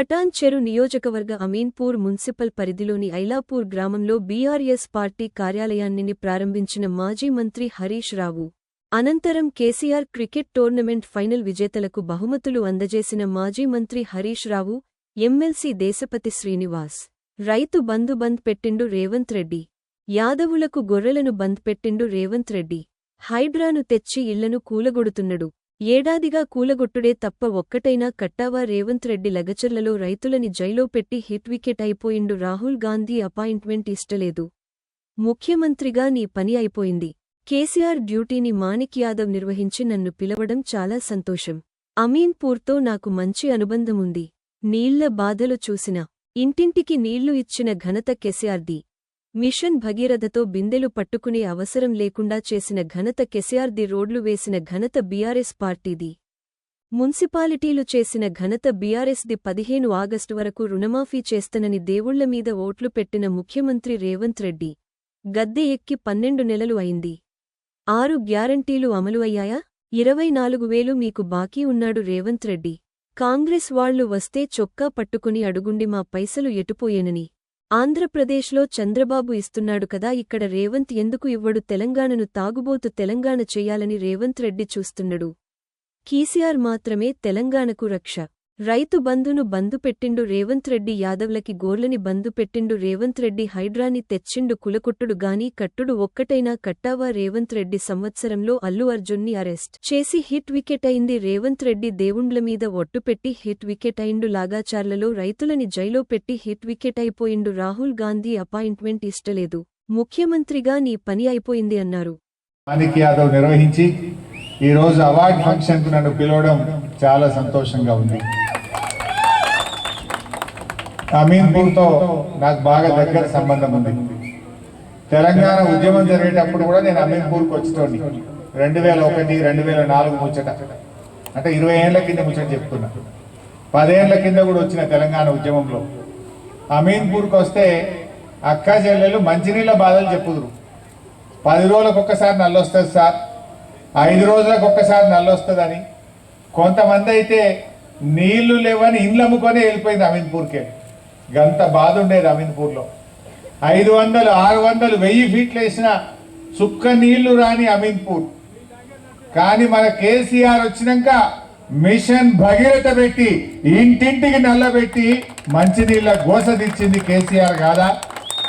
పటాన్ చెరు నియోజకవర్గ అమీన్పూర్ మున్సిపల్ పరిధిలోని ఐలాపూర్ గ్రామంలో బీఆర్ఎస్ పార్టీ కార్యాలయాన్ని ప్రారంభించిన మాజీ మంత్రి హరీష్ రావు. అనంతరం కేసీఆర్ క్రికెట్ టోర్నమెంట్ ఫైనల్ విజేతలకు బహుమతులు అందజేసిన మాజీ మంత్రి హరీష్ రావు ఎమ్మెల్సీ దేశపతి శ్రీనివాస్ రైతు బంధు బంద్ పెట్టిండు రేవంత్ రెడ్డి యాదవులకు గొర్రెలను బంద్ పెట్టిండు రేవంత్ రెడ్డి హైడ్రాను తెచ్చి ఇళ్ళను కూలగొడుతున్నడు. ఏడాదిగా కూలగొట్టుడే తప్ప ఒక్కటైనా కట్టావా రేవంత్ రెడ్డి లగచర్లలో రైతులని జైలో పెట్టి హిట్ వికెట్ అయిపోయిండు రాహుల్ గాంధీ అపాయింట్మెంట్ ఇష్టలేదు. ముఖ్యమంత్రిగా నీ పని అయిపోయింది. కేసీఆర్ డ్యూటీని మాణిక్ యాదవ్ నిర్వహించి నన్ను పిలవడం చాలా సంతోషం. అమీన్పూర్తో నాకు మంచి అనుబంధముంది. నీళ్ళ బాధలు చూసిన. ఇంటింటికి నీళ్ళు ఇచ్చిన ఘనత కెసిఆర్ది. మిషన్ భగీరథతో బిందెలు పట్టుకునే అవసరం లేకుండా చేసిన ఘనత కెసిఆర్ది రోడ్లు వేసిన ఘనత బీఆర్ఎస్ పార్టీది. మున్సిపాలిటీలు చేసిన ఘనత బీఆర్ఎస్ది పదిహేను ఆగస్టు వరకు రుణమాఫీ చేస్తనని దేవుళ్ళమీద ఓట్లు పెట్టిన ముఖ్యమంత్రి రేవంత్ రెడ్డి. గద్దె ఎక్కి పన్నెండు నెలలు అయింది. ఆరు గ్యారంటీలు అమలు అయ్యాయా ఇరవై నాలుగు వేలు మీకు బాకీ ఉన్నాడు రేవంత్ రెడ్డి. కాంగ్రెస్ వాళ్ళు వస్తే చొక్కా పట్టుకుని అడుగుండి మా పైసలు ఎటుపోయేనని. ఆంధ్రప్రదేశ్లో చంద్రబాబు ఇస్తున్నాడు కదా ఇక్కడ రేవంత్ ఎందుకు ఇవ్వడు? తెలంగాణను తాగుబోతు తెలంగాణ చెయ్యాలని రేవంత్ రెడ్డి చూస్తున్నడు. కీసీఆర్ మాత్రమే తెలంగాణకు రక్ష. రైతు బంధును బందు పెట్టిండు రేవంత్ రెడ్డి యాదవ్లకి గోర్లని బందు పెట్టిండు రేవంత్ రెడ్డి హైడ్రాని తెచ్చిండు కులకొట్టుడు గాని కట్టుడు ఒక్కటైనా కట్టావా రేవంత్ రెడ్డి సంవత్సరంలో అల్లు అర్జున్ని అరెస్ట్ చేసి హిట్ వికెట్ అయింది రేవంత్ రెడ్డి దేవుండ్ల మీద ఒట్టుపెట్టి హిట్ వికెట్ అయిండు లాగాచార్లలో రైతులని జైలో పెట్టి హిట్ వికెట్ అయిపోయిండు రాహుల్ గాంధీ అపాయింట్మెంట్ ఇష్టలేదు. ముఖ్యమంత్రిగా నీ పని అయిపోయింది అన్నారు. నిర్వహించి ఈ రోజు అవార్డ్ ఫంక్షన్కు నన్ను పిలవడం చాలా సంతోషంగా ఉంది. అమీన్పూర్తో నాకు బాగా దగ్గర సంబంధం ఉంది. తెలంగాణ ఉద్యమం జరిగేటప్పుడు కూడా నేను అమీన్పూర్కి వచ్చేటోని రెండు వేల ఒకటి రెండు వేల నాలుగు ముచ్చట. అంటే ఇరవై ఏళ్ళ కింద ముచ్చట చెప్తున్నా. పదేళ్ళ కింద కూడా వచ్చిన తెలంగాణ ఉద్యమంలో. అమీన్పూర్కి వస్తే అక్క చెల్లెలు మంచినీళ్ళ బాధలు చెప్పుదురు. పది రోజులకు ఒక్కసారి నల్లొస్తుంది సార్. ఐదు రోజులకు ఒక్కసారి నల్లొస్తుందని. కొంతమంది అయితే నీళ్ళు లేవని ఇండ్లు అమ్ముకొని వెళ్ళిపోయింది అమీన్పూర్కే. గంత బాధ ఉండేది అమీన్పూర్లో. ఐదు వందలు ఆరు వందలు వెయ్యి ఫీట్లు వేసిన చుక్క నీళ్ళు రాని అమీన్పూర్. కానీ మన కేసీఆర్ వచ్చినాక మిషన్ భగీరథ పెట్టి ఇంటింటికి నల్లబెట్టి మంచినీళ్ళ గోస తెచ్చింది కేసీఆర్ కాదా?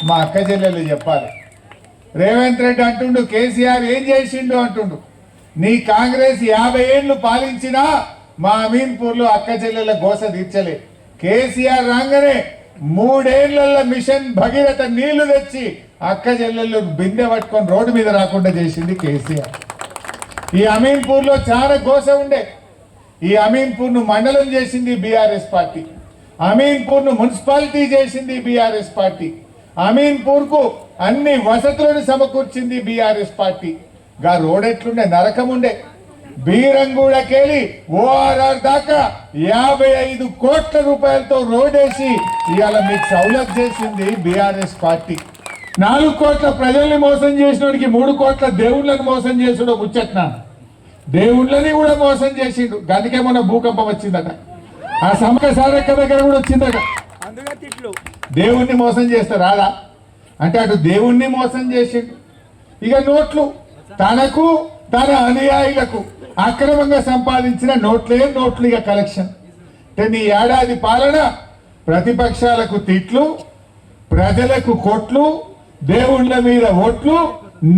మా అక్క చెల్లెలు చెప్పాలి. రేవంత్ రెడ్డి అంటుండు కేసీఆర్ ఏం చేసిండు అంటుండు. నీ కాంగ్రెస్ యాభై ఏళ్ళు పాలించినా మా అమీన్పూర్లో అక్క చెల్లెల గోస తీర్చలే. కేసీఆర్ రాగానే మూడేళ్ళలో మిషన్ భగీరథ నీళ్ళు తెచ్చి అక్క చెల్లెళ్ళు బిందె పట్టుకొని రోడ్డు మీద రాకుండా చేసింది కేసీఆర్. ఈ అమీన్పూర్లో చాలా గోస ఉండే. ఈ అమీన్పూర్ను మండలం చేసింది బీఆర్ఎస్ పార్టీ. అమీన్పూర్ను మున్సిపాలిటీ చేసింది బీఆర్ఎస్ పార్టీ. అమీన్పూర్కు అన్ని వసతులను సమకూర్చింది బీఆర్ఎస్ పార్టీ. గా రోడ్ ఎట్లుండే? నరకం ఉండే బీరంగూడకెళ్ళి ఓఆర్ఆర్ దాకా యాభై ఐదు కోట్ల రూపాయలతో రోడేసి ఇవాళ మీకు సౌలత్ చేసింది బీఆర్ఎస్ పార్టీ. నాలుగు కోట్ల ప్రజల్ని మోసం చేసినోడికి మూడు కోట్ల దేవుళ్ళని మోసం చేసుడు ముచ్చట్న. దేవుళ్ళని కూడా మోసం చేసిండు. గదికే మొన్న భూకంపం వచ్చిందట. ఆ సమక సారక్క దగ్గర కూడా వచ్చిందట. దేవుణ్ణి మోసం చేస్తే రాదా? అంటే అటు దేవుణ్ణి మోసం చేసిండు. ఇక నోట్లు తనకు తన అనుయాయులకు అక్రమంగా సంపాదించిన నోట్లే నోట్లు ఇక కలెక్షన్. అంటే నీ ఏడాది పాలన ప్రతిపక్షాలకు తిట్లు ప్రజలకు కొట్లు దేవుళ్ళ మీద ఓట్లు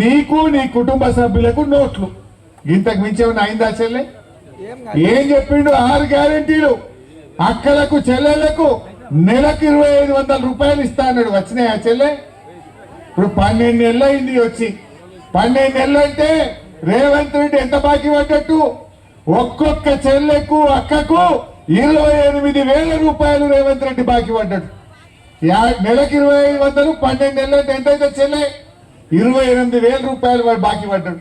నీకు నీ కుటుంబ సభ్యులకు నోట్లు. ఇంతకు మించి ఏమైనా అయిందా చెల్లె? ఏం ఏం చెప్పిండు ఆరు గ్యారెంటీలు? అక్కలకు చెల్లెళ్ళకు నెలకు ఇరవై ఐదు వందల రూపాయలు ఇస్తా అన్నాడు. వచ్చినాయా చెల్లె? ఇప్పుడు పన్నెండు నెలలు అయింది వచ్చి. పన్నెండు నెలలు అంటే రేవంత్ రెడ్డి ఎంత బాకీ పడ్డట్టు? ఒక్కొక్క చెల్లెకు అక్కకు ఇరవై ఎనిమిది వేల రూపాయలు రేవంత్ రెడ్డి బాకీ పడ్డాడు నెలకు ఇరవై ఐదు వందలు పన్నెండు నెలలు అంటే ఎంతైతే చెల్లె? ఇరవై ఎనిమిది వేల రూపాయలు వాడు బాకీ పడ్డాడు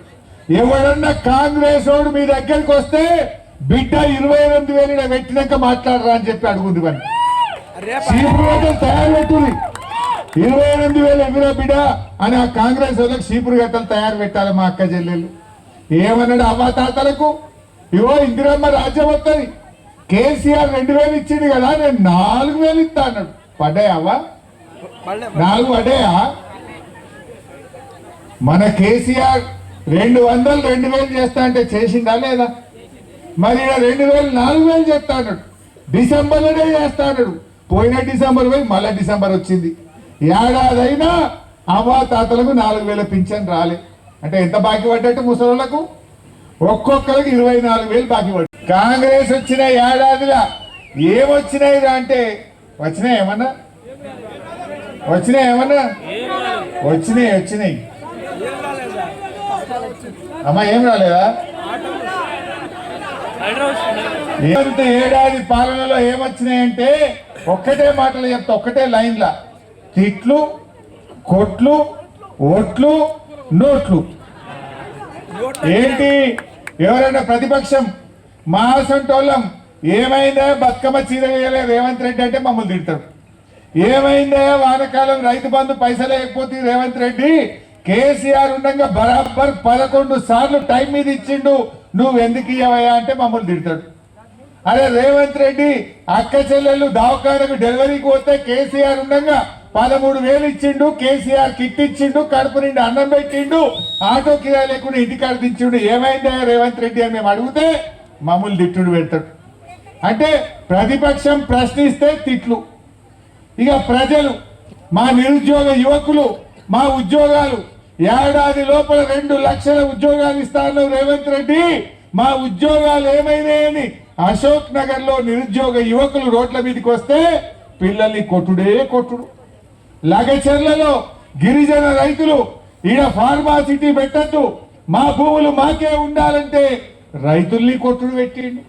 ఎవడన్నా కాంగ్రెస్ వాడు మీ దగ్గరికి వస్తే బిడ్డ ఇరవై ఎనిమిది వేలు పెట్టినాక మాట్లాడరా అని చెప్పి అడుగుంది మరి తయారు పెట్టుర్రి ఇరవై ఎనిమిది వేలు ఎగురా బిడ్డ? అని ఆ కాంగ్రెస్ వాళ్ళకి గట్టలు తయారు పెట్టాలి మా అక్క చెల్లెళ్ళు ఏమన్నాడు అమ్మ తాతలకు? ఇవో ఇందిరమ్మ రాజ్యం వస్తుంది కేసీఆర్ రెండు వేలు ఇచ్చింది కదా నేను నాలుగు వేలు ఇస్తా అన్నాడు. పడ్డాయావా నాలుగు పడ్డాయా? మన కేసీఆర్ రెండు వందలు రెండు వేలు చేస్తా అంటే చేసిందా లేదా? మరి రెండు వేలు నాలుగు వేలు చేస్తా అన్నాడు. డిసెంబర్లోనే చేస్తా అన్నాడు. పోయిన డిసెంబర్ పోయి మళ్ళీ డిసెంబర్ వచ్చింది. ఏడాదైనా అవ్వా తాతలకు నాలుగు వేల పింఛన్ రాలే. అంటే ఎంత బాకీ పడ్డట్టు ముసలోళ్ళకు? ఒక్కొక్కరికి ఇరవై నాలుగు వేలు బాకీ పడ్డాయి కాంగ్రెస్ వచ్చిన ఏడాదిలా ఏమొచ్చినాయి అంటే వచ్చినాయి ఏమన్నా? వచ్చినాయి ఏమన్నా? వచ్చినాయి వచ్చినాయి. అమ్మా ఏం రాలేదా? ఏమంత ఏడాది పాలనలో ఏమొచ్చినాయంటే ఒక్కటే మాటలు చెప్తా ఒక్కటే లైన్లా. తిట్లు కొట్లు ఓట్లు నోట్లు. ఏంటి? ఎవరైనా ప్రతిపక్షం మా సొంటోళ్ళం ఏమైందా? బతుకమ్మ చీర వేయలే రేవంత్ రెడ్డి అంటే మమ్మల్ని తిడతారు. ఏమైందా? వానకాలం రైతు బంధు పైసలు లేకపోతే రేవంత్ రెడ్డి కేసీఆర్ ఉండగా బరాబర్ పదకొండు సార్లు టైం మీద ఇచ్చిండు. నువ్వు ఎందుకు ఇయ్యవయ్యా అంటే మమ్మల్ని తిడతాడు. అరే రేవంత్ రెడ్డి అక్క చెల్లెళ్ళు దవాఖానకు డెలివరీకి పోతే కేసీఆర్ ఉండగా పదమూడు వేలు ఇచ్చిండు కేసీఆర్ కిట్ ఇచ్చిండు కడుపు నిండి అన్నం పెట్టిండు ఆటో కిరా లేకుండా ఇంటికాడ దించిండు. ఏమైందా రేవంత్ రెడ్డి అని మేము అడిగితే మమ్మల్ని తిట్టుడు పెడతాడు. అంటే ప్రతిపక్షం ప్రశ్నిస్తే తిట్లు. ఇక ప్రజలు మా నిరుద్యోగ యువకులు మా ఉద్యోగాలు ఏడాది లోపల రెండు లక్షల ఉద్యోగాలు ఇస్తాను రేవంత్ రెడ్డి. మా ఉద్యోగాలు ఏమైనాయని అశోక్ నగర్లో నిరుద్యోగ యువకులు రోడ్ల మీదకి వస్తే పిల్లల్ని కొట్టుడే కొట్టుడు. లగచర్లలో గిరిజన రైతులు ఈడ ఫార్మాసిటీ పెట్టద్దు. మా భూములు మాకే ఉండాలంటే రైతుల్ని కొట్టుడు పెట్టిండు.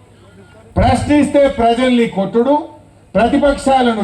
ప్రశ్నిస్తే ప్రజల్ని కొట్టుడు. ప్రతిపక్షాలను